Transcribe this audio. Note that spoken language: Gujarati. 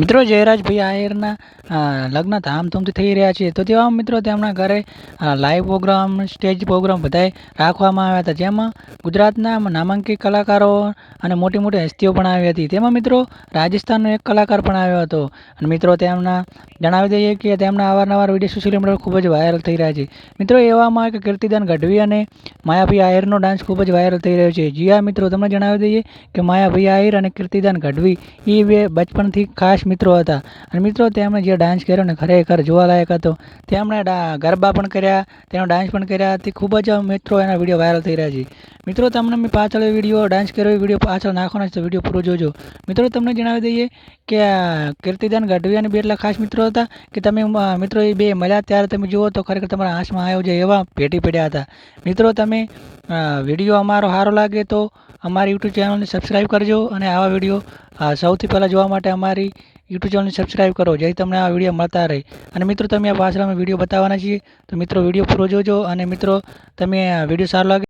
મિત્રો જયરાજભાઈ આહિરના લગ્ન ધામધૂમથી થઈ રહ્યા છે. તો તેવા મિત્રો તેમના ઘરે લાઈવ પ્રોગ્રામ સ્ટેજ પ્રોગ્રામ બધાએ રાખવામાં આવ્યા હતા. જેમાં ગુજરાતના નામાંકિત કલાકારો અને મોટી મોટી હસ્તીઓ પણ આવી હતી. તેમાં મિત્રો રાજસ્થાનનો એક કલાકાર પણ આવ્યો હતો. અને મિત્રો તેમના, જણાવી દઈએ કે તેમના અવારનવાર વીડિયો સોશિયલ મીડિયા ખૂબ જ વાયરલ થઈ રહ્યા છે. મિત્રો એવામાં કે કીર્તિદાન ગઢવી અને માયાભાઈ આહિરનો ડાન્સ ખૂબ જ વાયરલ થઈ રહ્યો છે. જી હા, મિત્રો, તમને જણાવી દઈએ કે માયાભાઈ આહિર અને કીર્તિદાન ગઢવી એ બે બચપણથી ખાસ મિત્રો હતા. અને મિત્રો તેમણે જે ડાન્સ કર્યો ને ખરેખર જોવાલાયક હતો તેમણે ગરબા પણ કર્યા, તેનો ડાન્સ પણ કર્યા, તે ખૂબ જ મિત્રો એના વીડિયો વાયરલ થઈ રહ્યા છે. મિત્રો, તમને મેં પાછળ વીડિયો ડાન્સ કર્યો વીડિયો પાછળ નાખવાનો છે, તો વીડિયો પૂરો જોજો. મિત્રો, તમને જણાવી દઈએ કે કીર્તિદાન ગઢવી અને બે એટલા ખાસ મિત્રો હતા કે તમે મિત્રો, એ બે મળ્યા ત્યારે તમે જુઓ તો ખરેખર તમારા હાથમાં આવ્યો છે એવા ભેટી પડ્યા હતા. મિત્રો, તમે વીડિયો અમારો સારો લાગે તો અમારી યુટ્યુબ ચેનલને સબસ્ક્રાઈબ કરજો અને આવા વીડિયો સૌથી પહેલાં જોવા માટે અમારી યુટ્યુબ ચેનલને સબસ્ક્રાઇબ કરો. જેથી તમને આ વીડિયો મળતા રહે. અને મિત્રો, તમે આ પાછળ અમે વીડિયો બતાવવાના છીએ. તો મિત્રો વીડિયો પૂરો જોજો. અને મિત્રો, તમે વીડિયો સારો લાગે